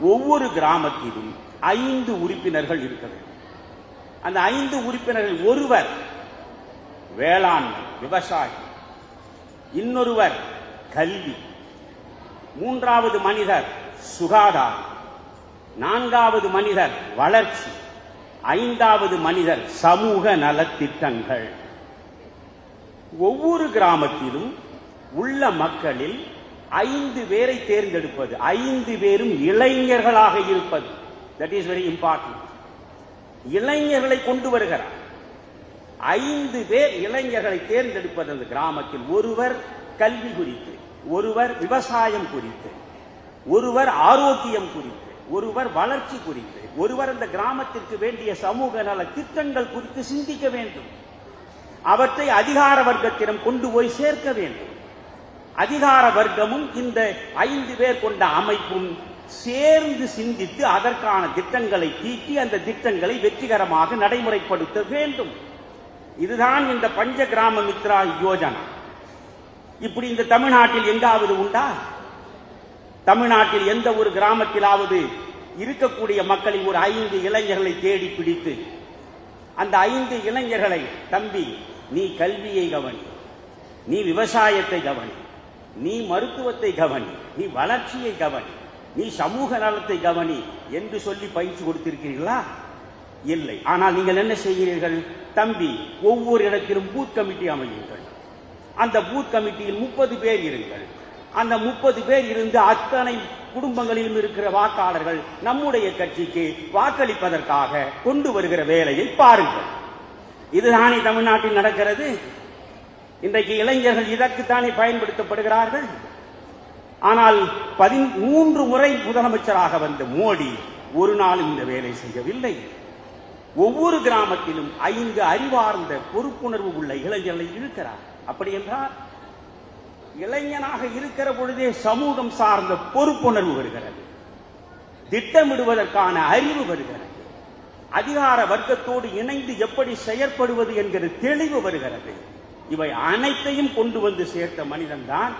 ஒவ்வொரு கிராமத்திலும் ஐந்து உறுப்பினர்கள் இருக்க வேண்டும். அந்த ஐந்து உறுப்பினர்கள் ஒருவர் வேளாண்மை விவசாயி இன்னொருவர் கல்வி மூன்றாவது மனிதர் சுகாதாரம் நான்காவது மனிதர் வளர்ச்சி ஐந்தாவது மனிதர் சமூக நலத்திட்டங்கள். ஒவ்வொரு கிராமத்திலும் உள்ள மக்களில் ஐந்து பேரை தேர்ந்தெடுப்பது ஐந்து பேரும் இளைஞர்களாக இருப்பது. தட் இஸ் வெரி இம்பார்ட்டன்ட் இளைஞர்களை கொண்டு வருகிறார். ஐந்து பேர் இளைஞர்களை தேர்ந்தெடுப்பது அந்த கிராமத்தில். ஒருவர் கல்வி குறித்து ஒருவர் விவசாயம் குறித்து ஒருவர் ஆரோக்கியம் குறித்து ஒருவர் வளர்ச்சி குறித்து ஒருவர் அந்த கிராமத்திற்கு வேண்டிய சமூக நல திட்டங்கள் குறித்து சிந்திக்க வேண்டும். அவற்றை அதிகார வர்க்கத்திடம் கொண்டு போய் சேர்க்க வேண்டும். அதிகார வர்க்கமும் இந்த ஐந்து பேர் கொண்ட அமைப்பும் சேர்ந்து சிந்தித்து அதற்கான திட்டங்களை தீட்டி அந்த திட்டங்களை வெற்றிகரமாக நடைமுறைப்படுத்த வேண்டும். இதுதான் இந்த பஞ்ச கிராம மித்ரா யோஜனா. இப்படி இந்த தமிழ்நாட்டில் எங்காவது உண்டா? தமிழ்நாட்டில் எந்த ஒரு கிராமத்திலாவது இருக்கக்கூடிய மக்களின் ஒரு ஐந்து இளைஞர்களை தேடி பிடித்து அந்த ஐந்து இளைஞர்களை தம்பி நீ கல்வியை கவனி நீ விவசாயத்தை கவனி நீ மருத்துவத்தை கவனி நீ வளர்ச்சியை கவனி நீ சமூக நலத்தை கவனி என்று சொல்லி பயிற்சி கொடுத்திருக்கிறீர்களா? இல்லை. ஆனால் நீங்கள் என்ன செய்கிறீர்கள்? தம்பி ஒவ்வொரு இடத்திலும் பூத் கமிட்டி அமையுங்கள். அந்த பூத் கமிட்டியில் முப்பது பேர் இருங்கள். அந்த முப்பது பேர் இருந்து அத்தனை குடும்பங்களிலும் இருக்கிற வாக்காளர்கள் நம்முடைய கட்சிக்கு வாக்களிப்பதற்காக கொண்டு வருகிற வேலையை பாருங்கள். இதுதானே தமிழ்நாட்டில் நடக்கிறது? இன்றைக்கு இளைஞர்கள் இதற்குத்தானே பயன்படுத்தப்படுகிறார்கள்? ஆனால் பதிமூன்று முறை முதலமைச்சராக வந்த மோடி ஒரு நாள் இந்த வேலை செய்யவில்லை. ஒவ்வொரு கிராமத்திலும் ஐந்து அறிவார்ந்த பொறுப்புணர்வு உள்ள இளைஞர்களை இருக்கிறார். அப்படி என்றால் இளைஞனாக இருக்கிற பொழுதே சமூகம் சார்ந்த பொறுப்புணர்வு வருகிறது. திட்டமிடுவதற்கான அறிவு வருகிறது. அதிகார வர்க்கத்தோடு இணைந்து எப்படி செயற்படுவது என்கிற தெளிவு வருகிறது. இவை அனைத்தையும் கொண்டு வந்து சேர்த்த மனிதன் தான்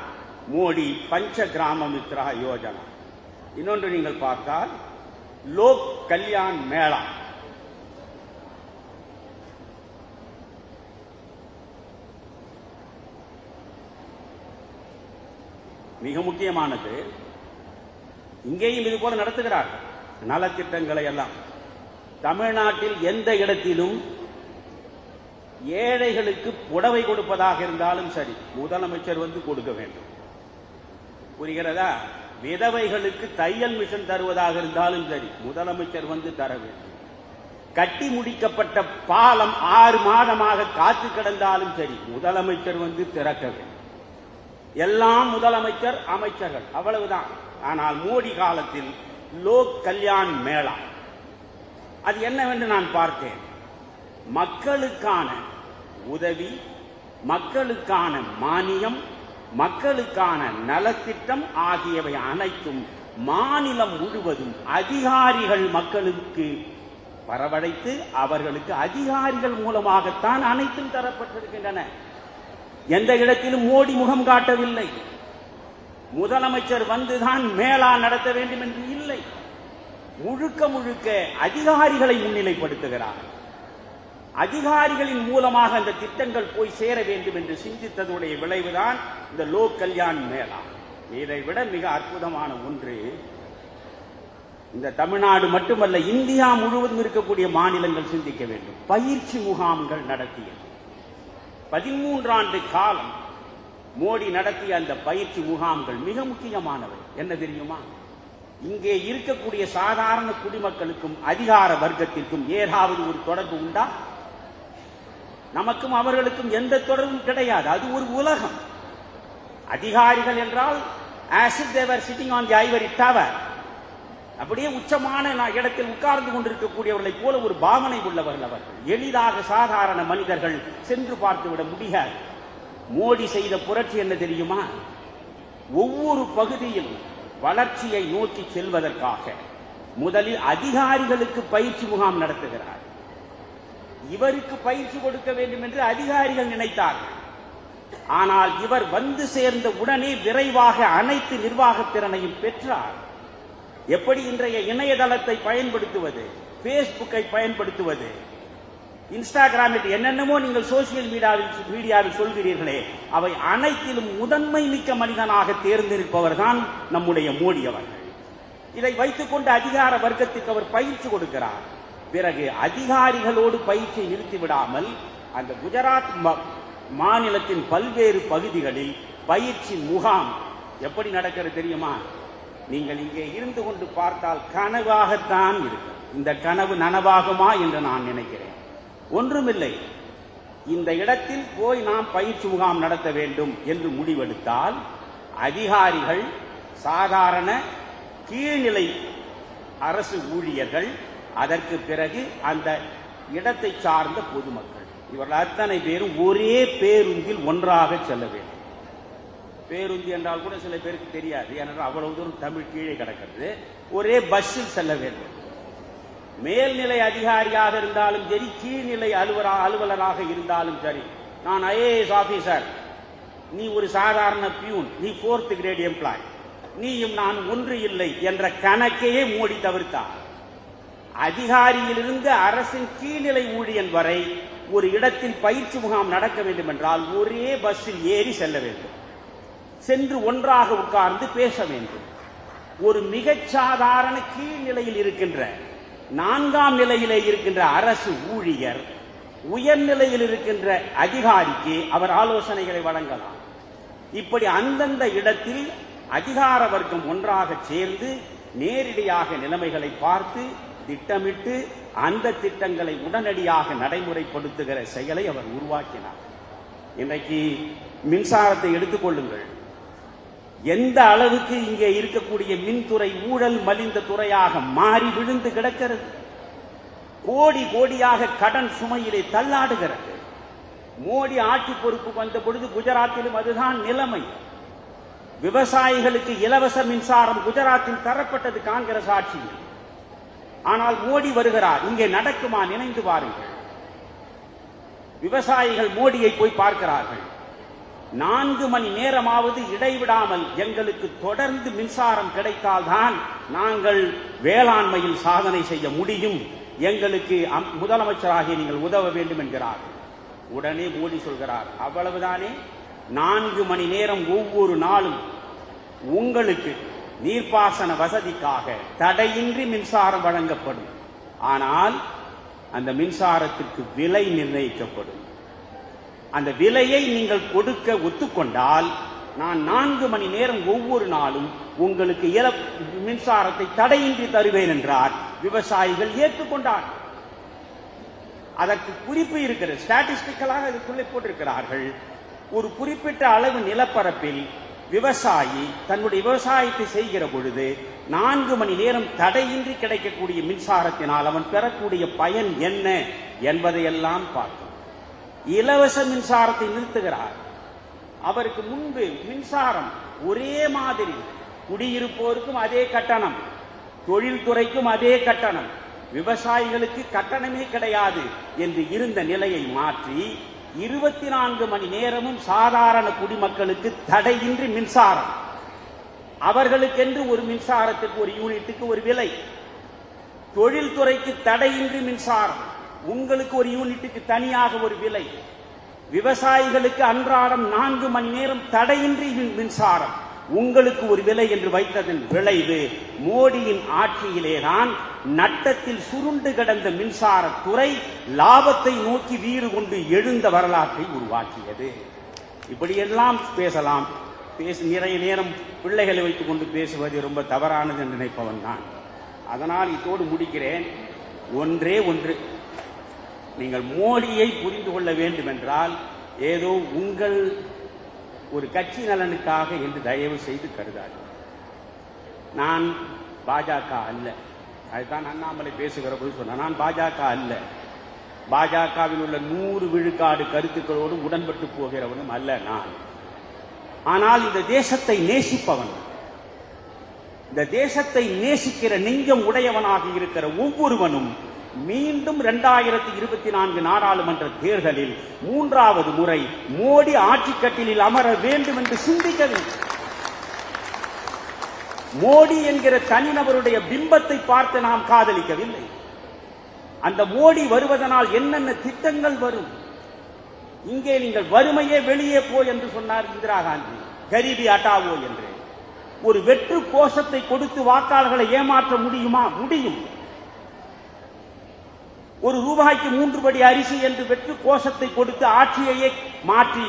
மோடி பஞ்ச கிராம மித்ரா யோஜனா. இன்னொன்று நீங்கள் பார்த்தால் லோக் கல்யாண் மேளா. மிக முக்கியமானது இங்கேயும் இது போல நடத்துகிறார்கள் நலத்திட்டங்களை எல்லாம். தமிழ்நாட்டில் எந்த இடத்திலும் ஏழைகளுக்கு புடவை கொடுப்பதாக இருந்தாலும் சரி முதலமைச்சர் வந்து கொடுக்க வேண்டும். புரிகிறதா? விதவைகளுக்கு தையல் மிஷன் தருவதாக இருந்தாலும் சரி முதலமைச்சர் வந்து தர வேண்டும். கட்டி முடிக்கப்பட்ட பாலம் ஆறு மாதமாக காத்து கிடந்தாலும் சரி முதலமைச்சர் வந்து திறக்க வேண்டும். எல்லாம் முதலமைச்சர் அமைச்சர்கள் அவ்வளவுதான். ஆனால் மோடி காலத்தில் லோக் கல்யாண் மேளா. அது என்னவென்று நான் பார்த்தேன். மக்களுக்கான உதவி மக்களுக்கான மானியம் மக்களுக்கான நலத்திட்டம் ஆகியவை அனைத்தும் மாநிலம் முழுவதும் அதிகாரிகள் மக்களுக்கு வரவழைத்து அவர்களுக்கு அதிகாரிகள் மூலமாகத்தான் அனைத்தும் தரப்பட்டிருக்கின்றன. எந்த இடத்திலும் மோடி முகம் காட்டவில்லை. முதலமைச்சர் வந்துதான் மேளா நடத்த வேண்டும் என்று இல்லை. முழுக்க முழுக்க அதிகாரிகளை முன்னிலைப்படுத்துகிறார். அதிகாரிகளின் மூலமாக அந்த திட்டங்கள் போய் சேர வேண்டும் என்று சிந்தித்ததுடைய விளைவுதான் இந்த லோக் கல்யாண் மேளா. இதை விட மிக அற்புதமான ஒன்று இந்த தமிழ்நாடு மட்டுமல்ல இந்தியா முழுவதும் இருக்கக்கூடிய மாநிலங்கள் சிந்திக்க வேண்டும். பயிற்சி முகாம்கள் நடத்தியது. பதிமூன்றாண்டு காலம் மோடி நடத்திய அந்த பயிற்சி முகாம்கள் மிக முக்கியமானவை. என்ன தெரியுமா? இங்கே இருக்கக்கூடிய சாதாரண குடிமக்களுக்கும் அதிகார வர்க்கத்திற்கும் ஏதாவது ஒரு தொடர்பு உண்டா? நமக்கும் அவர்களுக்கும் எந்த தொடர்பும் கிடையாது. அது ஒரு உலகம். அதிகாரிகள் என்றால் as if they're sitting on the ivory tower அப்படியே உச்சமான இடத்தில் உட்கார்ந்து கொண்டிருக்கக்கூடியவர்களைப் போல ஒரு பாவனை உள்ளவர்கள் அவர்கள். எளிதாக சாதாரண மனிதர்கள் சென்று பார்த்துவிட முடியாது. மோடி செய்த புரட்சி என்ன தெரியுமா? ஒவ்வொரு பகுதியில் வளர்ச்சியை நோக்கி செல்வதற்காக முதலில் அதிகாரிகளுக்கு பயிற்சி முகாம் நடத்துகிறார். இவருக்கு பயிற்சி கொடுக்க வேண்டும் என்று அதிகாரிகள் நினைத்தார்கள். ஆனால் இவர் வந்து சேர்ந்த உடனே விரைவாக அனைத்து நிர்வாக திறனையும் பெற்றார். எப்படி இன்றைய இணையதளத்தை பயன்படுத்துவது பேஸ்புக்கை பயன்படுத்துவது இன்ஸ்டாகிராமில் என்னென்னமோ நீங்கள் சோசியல் மீடியாவில் மீடியாவில் சொல்கிறீர்களே அவை அனைத்திலும் முதன்மை மிக்க மனிதனாக தேர்ந்தெடுப்பவர் தான் நம்முடைய மோடி அவர்கள். இதை வைத்துக்கொண்டு அதிகார வர்க்கத்துக்கு அவர் பயிற்சி கொடுக்கிறார். பிறகு அதிகாரிகளோடு பயிற்சியை நிறுத்திவிடாமல் அந்த குஜராத் மாநிலத்தின் பல்வேறு பகுதிகளில் பயிற்சி முகாம் எப்படி நடக்கிறது தெரியுமா? நீங்கள் இங்கே இருந்து கொண்டு பார்த்தால் கனவாகத்தான் இருக்கும். இந்த கனவு நனவாகுமா என்று நான் நினைக்கிறேன். ஒன்றுமில்லை. இந்த இடத்தில் போய் நாம் பயிற்சி முகாம் நடத்த வேண்டும் என்று முடிவெடுத்தால் அதிகாரிகள் சாதாரண கீழ்நிலை அரசு ஊழியர்கள் அதற்கு பிறகு அந்த இடத்தை சார்ந்த பொதுமக்கள். இவர்கள் அத்தனை பேரும் ஒரே பேருந்தில் ஒன்றாக செல்ல வேண்டும். பேருந்து என்றால் கூட சில பேருக்கு தெரியாது. ஏனென்றால் அவ்வளவு தூரம் தமிழ் கீழே கிடக்கிறது. ஒரே பஸ்ஸில் செல்ல வேண்டும். மேல்நிலை அதிகாரியாக இருந்தாலும் சரி கீழ்நிலை அலுவலா அலுவலராக இருந்தாலும் சரி நான் ஐஏஎஸ் ஆபீசர் நீ ஒரு சாதாரண பியூன் நீ போர்த் கிரேட் எம்ப்ளாய் நீயும் நான் ஒன்று இல்லை என்ற கணக்கையே மோடி தவிர்த்தார் அதிகாரியிலிருந்து அரசின் கீழ்நிலை ஊழியன் வரை ஒரு இடத்தில் பயிற்சி முகாம் நடக்க வேண்டும் என்றால் ஒரே பஸ்ஸில் ஏறி செல்ல வேண்டும். சென்று ஒன்றாக உட்கார்ந்து பேச வேண்டும். ஒரு மிகச்சாதாரண கீழ்நிலையில் இருக்கின்ற நான்காம் நிலையிலே இருக்கின்ற அரசு ஊழியர் உயர்நிலையில் இருக்கின்ற அதிகாரிக்கு அவர் ஆலோசனைகளை வழங்கலாம். இப்படி அந்தந்த இடத்தில் அதிகார வர்க்கம் ஒன்றாக சேர்ந்து நேரடியாக நிலைமைகளை பார்த்து திட்டமிட்டு அந்த திட்டங்களை உடனடியாக நடைமுறைப்படுத்துகிற செயலை அவர் உருவாக்கினார். இன்றைக்கு மின்சாரத்தை எடுத்துக்கொள்ளுங்கள் எந்த அளவுக்கு இங்கே இருக்கக்கூடிய மின்துறை ஊழல் மலிந்த துறையாக மாறி விழுந்து கிடக்கிறது? கோடி கோடியாக கடன் சுமையிலே தள்ளாடுகிறது. மோடி ஆட்சி பொறுப்பு வந்த பொழுது குஜராத்திலும் அதுதான் நிலைமை. விவசாயிகளுக்கு இலவச மின்சாரம் குஜராத்தில் தரப்பட்டது காங்கிரஸ் ஆட்சியில். ஆனால் மோடி வருகிறார். இங்கே நடக்குமா நினைந்து பாருங்கள். விவசாயிகள் மோடியை போய் பார்க்கிறார்கள். நான்கு மணி நேரமாவது இடைவிடாமல் எங்களுக்கு தொடர்ந்து மின்சாரம் கிடைத்தால்தான் நாங்கள் வேளாண்மையில் சாதனை செய்ய முடியும். எங்களுக்கு அம்- முதலமைச்சராகிய நீங்கள் உதவ வேண்டும் என்கிறார். உடனே மோடி சொல்கிறார் அவ்வளவுதானே? நான்கு மணி நேரம் ஒவ்வொரு நாளும் உங்களுக்கு நீர்ப்பாசன வசதிக்காக தடையின்றி மின்சாரம் வழங்கப்படும். ஆனால் அந்த மின்சாரத்துக்கு விலை நிர்ணயிக்கப்படும். அந்த விலையை நீங்கள் கொடுக்க ஒத்துக்கொண்டால் நான் நான்கு மணி நேரம் ஒவ்வொரு நாளும் உங்களுக்கு இல மின்சாரத்தை தடையின்றி தருவேன் என்றார் விவசாயிகள் ஏற்றுக்கொண்டார். அதற்கு குறிப்பு இருக்கிறது ஸ்டாட்டிஸ்டிக்கலாக இதுக்குள்ளே போட்டிருக்கிறார்கள். ஒரு குறிப்பிட்ட அளவு நிலப்பரப்பில் விவசாயி தன்னுடைய விவசாயத்தை செய்கிற பொழுது நான்கு மணி நேரம் தடையின்றி கிடைக்கக்கூடிய மின்சாரத்தினால் அவன் பெறக்கூடிய பயன் என்ன என்பதையெல்லாம் பார்த்தோம் இலவச மின்சாரத்தை நிறுத்துகிறார். அவருக்கு முன்பு மின்சாரம் ஒரே மாதிரி குடியிருப்போருக்கும் அதே கட்டணம் தொழில்துறைக்கும் அதே கட்டணம் விவசாயிகளுக்கு கட்டணமே கிடையாது என்று இருந்த நிலையை மாற்றி இருபத்தி நான்கு மணி நேரமும் சாதாரண குடிமக்களுக்கு தடையின்றி மின்சாரம். அவர்களுக்கென்று ஒரு மின்சாரத்துக்கு ஒரு யூனிட்டுக்கு ஒரு விலை. தொழில்துறைக்கு தடையின்றி மின்சாரம். உங்களுக்கு ஒரு யூனிட்டுக்கு தனியாக ஒரு விலை. விவசாயிகளுக்கு அன்றாடம் நான்கு மணி நேரம் தடையின்றி மின்சாரம். உங்களுக்கு ஒரு விலை என்று வைத்ததன் விளைவு மோடியின் ஆட்சியிலேதான் நட்டத்தில் சுருண்டு கிடந்த மின்சாரத்துறை லாபத்தை நோக்கி வீறு கொண்டு எழுந்த வரலாற்றை உருவாக்கியது. இப்படியெல்லாம் பேசலாம். பேசி நிறைய நேரம் பிள்ளைகளை வைத்துக் கொண்டு பேசுவது ரொம்ப தவறானது என்று நினைப்பவன் தான் அதனால் இதோடு முடிக்கிறேன். ஒன்றே ஒன்று. நீங்கள் மோடியை புரிந்து கொள்ள வேண்டும் என்றால் ஏதோ உங்கள் ஒரு கட்சி நலனுக்காக என்று தயவு செய்து கருதாது. நான் பாஜக அல்ல. அதுதான் அண்ணாமலை பேசுகிற போது சொன்னேன் நான் பாஜக அல்ல. பாஜகவில் உள்ள நூறு விழுக்காடு கருத்துக்களோடு உடன்பட்டு போகிறவனும் அல்ல நான். ஆனால் இந்த தேசத்தை நேசிப்பவன் இந்த தேசத்தை நேசிக்கிற நெஞ்சம் உடையவனாக இருக்கிற ஒவ்வொருவனும் மீண்டும் இரண்டாயிரத்தி இருபத்தி நான்கு நாடாளுமன்ற தேர்தலில் மூன்றாவது முறை மோடி ஆட்சி கட்டிலில் அமர வேண்டும் என்று சிந்திக்கவில்லை மோடி என்கிற தனிநபருடைய பிம்பத்தை பார்த்து நாம் காதலிக்கவில்லை. அந்த மோடி வருவதனால் என்னென்ன திட்டங்கள் வரும்? இங்கே நீங்கள் வறுமையே வெளியே போ என்று சொன்னார் இந்திரா காந்தி. கரீபி அட்டாவோ என்று. ஒரு வெற்று கோஷத்தை கொடுத்து வாக்காளர்களை ஏமாற்ற முடியுமா? முடியும். ஒரு ரூபாய்க்கு மூன்று படி அரிசி என்று வெற்று கோஷத்தை கொடுத்து ஆட்சியையே மாற்றி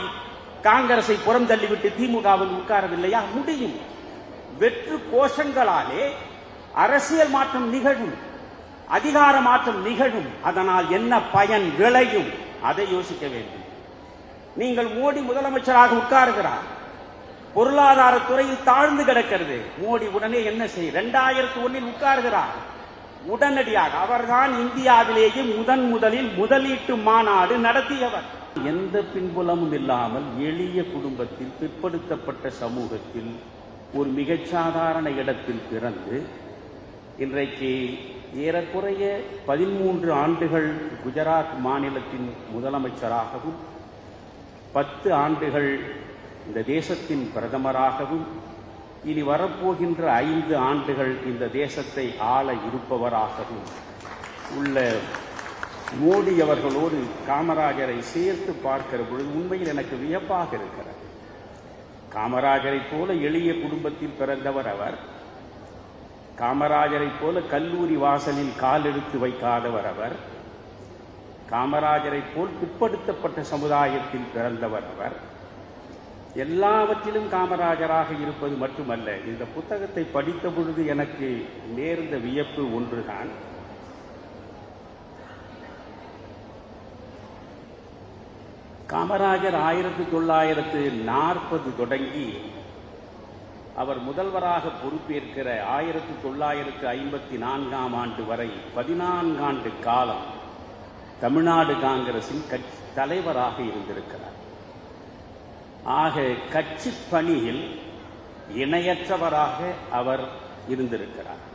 காங்கிரஸை புறம் தள்ளிவிட்டு திமுகவில் உட்காரவில்லையா? முடியும். வெற்று கோஷங்களாலே அரசியல் மாற்றம் நிகழும். அதிகார மாற்றம் நிகழும். அதனால் என்ன பயன் விளையும்? அதை யோசிக்க வேண்டும். நீங்கள் மோடி முதலமைச்சராக உட்காருகிறார். பொருளாதார துறையில் தாழ்ந்து கிடக்கிறது. மோடி உடனே என்ன செய்ய இரண்டாயிரத்தி ஒன்னில் உட்காருகிறார். உடனடியாக அவர்தான் இந்தியாவிலேயே முதன் முதலில் முதலீட்டு மாநாடு நடத்தியவர். எந்த பின்புலமும் இல்லாமல் எளிய குடும்பத்தில் பிற்படுத்தப்பட்ட சமூகத்தில் ஒரு மிகச்சாதாரண இடத்தில் பிறந்து இன்றைக்கு ஏறக்குறைய பதிமூன்று ஆண்டுகள் குஜராத் மாநிலத்தின் முதலமைச்சராகவும் பத்து ஆண்டுகள் இந்த தேசத்தின் பிரதமராகவும் இனி வரப்போகின்ற ஐந்து ஆண்டுகள் இந்த தேசத்தை ஆள இருப்பவராகவும் உள்ள மோடி அவர்களோடு காமராஜரை சேர்த்து பார்க்கிற பொழுது உண்மையில் எனக்கு வியப்பாக இருக்கிறது. காமராஜரை போல எளிய குடும்பத்தில் பிறந்தவர் அவர் காமராஜரை போல கல்லூரி வாசலில் கால் எடுத்து வைக்காதவர் அவர் காமராஜரை போல் பிற்படுத்தப்பட்ட சமுதாயத்தில் பிறந்தவர் அவர் எல்லாவற்றிலும் காமராஜராக இருப்பது மட்டுமல்ல இந்த புத்தகத்தை படித்த பொழுது எனக்கு நேர்ந்த வியப்பு ஒன்றுதான். காமராஜர் ஆயிரத்தி தொள்ளாயிரத்து நாற்பது தொடங்கி அவர் முதல்வராக பொறுப்பேற்கிற ஆயிரத்தி தொள்ளாயிரத்து ஐம்பத்தி நான்காம் ஆண்டு வரை பதினான்காண்டு காலம் தமிழ்நாடு காங்கிரசின் கட்சி தலைவராக இருந்திருக்கிறார். ஆக கட்சி பணியில் இணையற்றவராக அவர் இருந்திருக்கிறார்.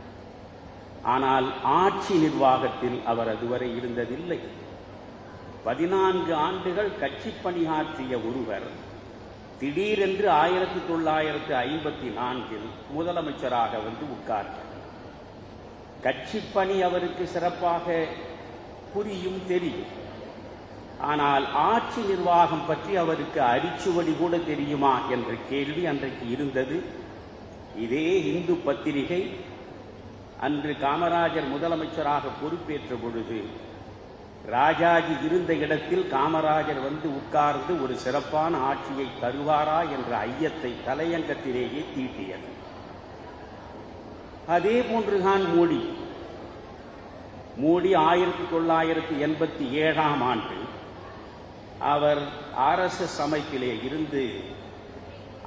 ஆனால் ஆட்சி நிர்வாகத்தில் அவர் அதுவரை இருந்ததில்லை. பதினான்கு ஆண்டுகள் கட்சி பணியாற்றிய ஒருவர் திடீரென்று ஆயிரத்தி தொள்ளாயிரத்து ஐம்பத்தி நான்கில் முதலமைச்சராக வந்து உட்கார்ந்தார். கட்சி பணி அவருக்கு சிறப்பாக புரியும் தெரியும். ஆனால் ஆட்சி நிர்வாகம் பற்றி அவருக்கு அரிச்சுவடி கூட தெரியுமா என்ற கேள்வி அன்றைக்கு இருந்தது. இதே இந்து பத்திரிகை அன்று காமராஜர் முதலமைச்சராக பொறுப்பேற்ற பொழுது ராஜாஜி இருந்த இடத்தில் காமராஜர் வந்து உட்கார்ந்து ஒரு சிறப்பான ஆட்சியை தருவாரா என்ற ஐயத்தை தலையங்கத்திலேயே தீட்டியது. அதே போன்றுதான் மோடி. மோடி ஆயிரத்தி தொள்ளாயிரத்தி எண்பத்தி ஏழாம் ஆண்டு அவர் ஆர்எஸ்எஸ் அமைப்பிலே இருந்து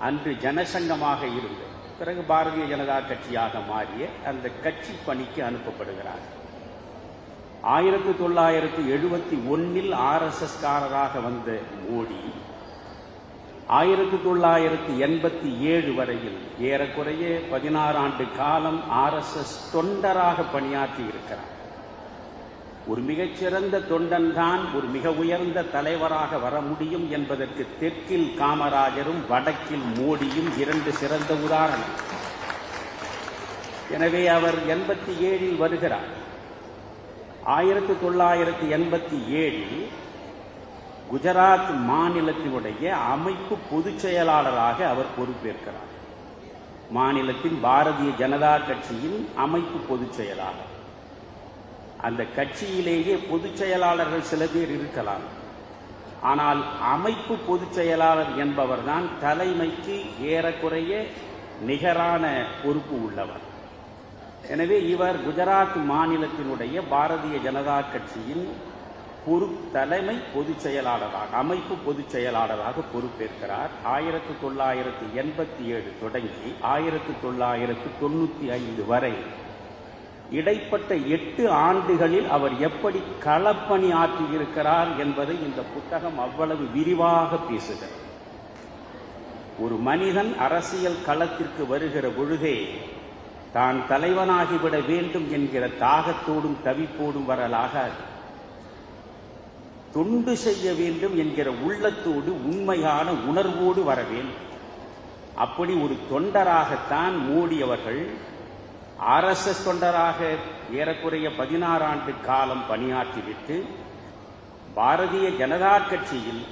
அன்று ஜனசங்கமாக இருந்து பிறகு பாரதிய ஜனதா கட்சியாக மாறிய அந்த கட்சி பணிக்கு அனுப்பப்படுகிறார். ஆயிரத்தி தொள்ளாயிரத்தி எழுபத்தி ஒன்னில் ஆர்எஸ்எஸ்காரராக வந்த மோடி ஆயிரத்தி தொள்ளாயிரத்தி எண்பத்தி ஏழு வரையில் ஏறக்குறைய பதினாறு ஆண்டு காலம் ஆர்எஸ்எஸ் தொண்டராக பணியாற்றி இருக்கிறார். ஒரு மிகச்சிறந்த தொண்டன்தான் ஒரு மிக உயர்ந்த தலைவராக வர முடியும் என்பதற்கு தெற்கில் காமராஜரும் வடக்கில் மோடியும் இரண்டு சிறந்த உதாரணம். எனவே அவர் எண்பத்தி ஏழில் வருகிறார். ஆயிரத்தி தொள்ளாயிரத்தி எண்பத்தி ஏழில் குஜராத் மாநிலத்தினுடைய அமைப்பு பொதுச் செயலாளராக அவர் பொறுப்பேற்கிறார். மாநிலத்தின் பாரதிய ஜனதா கட்சியின் அமைப்பு பொதுச் செயலாளர். அந்த கட்சியிலேயே பொதுச் செயலாளர்கள் சில பேர் இருக்கலாம். ஆனால் அமைப்பு பொதுச் செயலாளர் என்பவர்தான் தலைமைக்கு ஏறக்குறைய நிகரான பொறுப்பு உள்ளவர். எனவே இவர் குஜராத் மாநிலத்தினுடைய பாரதிய ஜனதா கட்சியின் பொறு தலைமை பொதுச் செயலாளராக அமைப்பு பொதுச் செயலாளராக பொறுப்பேற்கிறார். ஆயிரத்தி தொள்ளாயிரத்தி எண்பத்தி ஏழு தொடங்கி ஆயிரத்தி தொள்ளாயிரத்தி தொண்ணூத்தி ஐந்து வரை இடைப்பட்ட எட்டு ஆண்டுகளில் அவர் எப்படி களப்பணி ஆற்றியிருக்கிறார் என்பதை இந்த புத்தகம் அவ்வளவு விரிவாக பேசுகிறது. ஒரு மனிதன் அரசியல் களத்திற்கு வருகிற பொழுதே தான் தலைவனாகிவிட வேண்டும் என்கிற தாகத்தோடும் தவிப்போடும் வரலாகாது. தொண்டு செய்ய வேண்டும் என்கிற உள்ளத்தோடு உண்மையான உணர்வோடு வர வேண்டும். அப்படி ஒரு தொண்டராகத்தான் மோடி அவர்கள் ஆர்எஸ்எஸ் தொண்டராக ஏறக்குறைய பதினாறு ஆண்டு காலம் பணியாற்றிவிட்டு பாரதிய ஜனதா கட்சியில்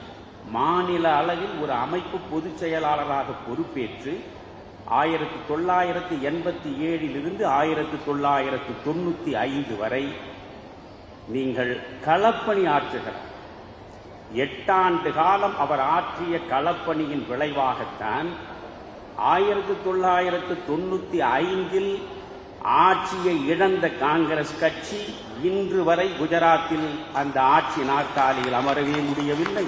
மாநில அளவில் ஒரு அமைப்பு பொதுச் செயலாளராக பொறுப்பேற்று ஆயிரத்தி தொள்ளாயிரத்தி எண்பத்தி ஏழிலிருந்து ஆயிரத்தி தொள்ளாயிரத்தி தொண்ணூத்தி ஐந்து வரை நீங்கள் களப்பணி ஆற்றுகிறார். எட்டாண்டு காலம் அவர் ஆற்றிய களப்பணியின் விளைவாகத்தான் ஆயிரத்தி தொள்ளாயிரத்து தொண்ணூத்தி ஐந்தில் ஆட்சியை இழந்த காங்கிரஸ் கட்சி இன்று வரை குஜராத்தில் அந்த ஆட்சி நாற்காலியில் அமரவே முடியவில்லை.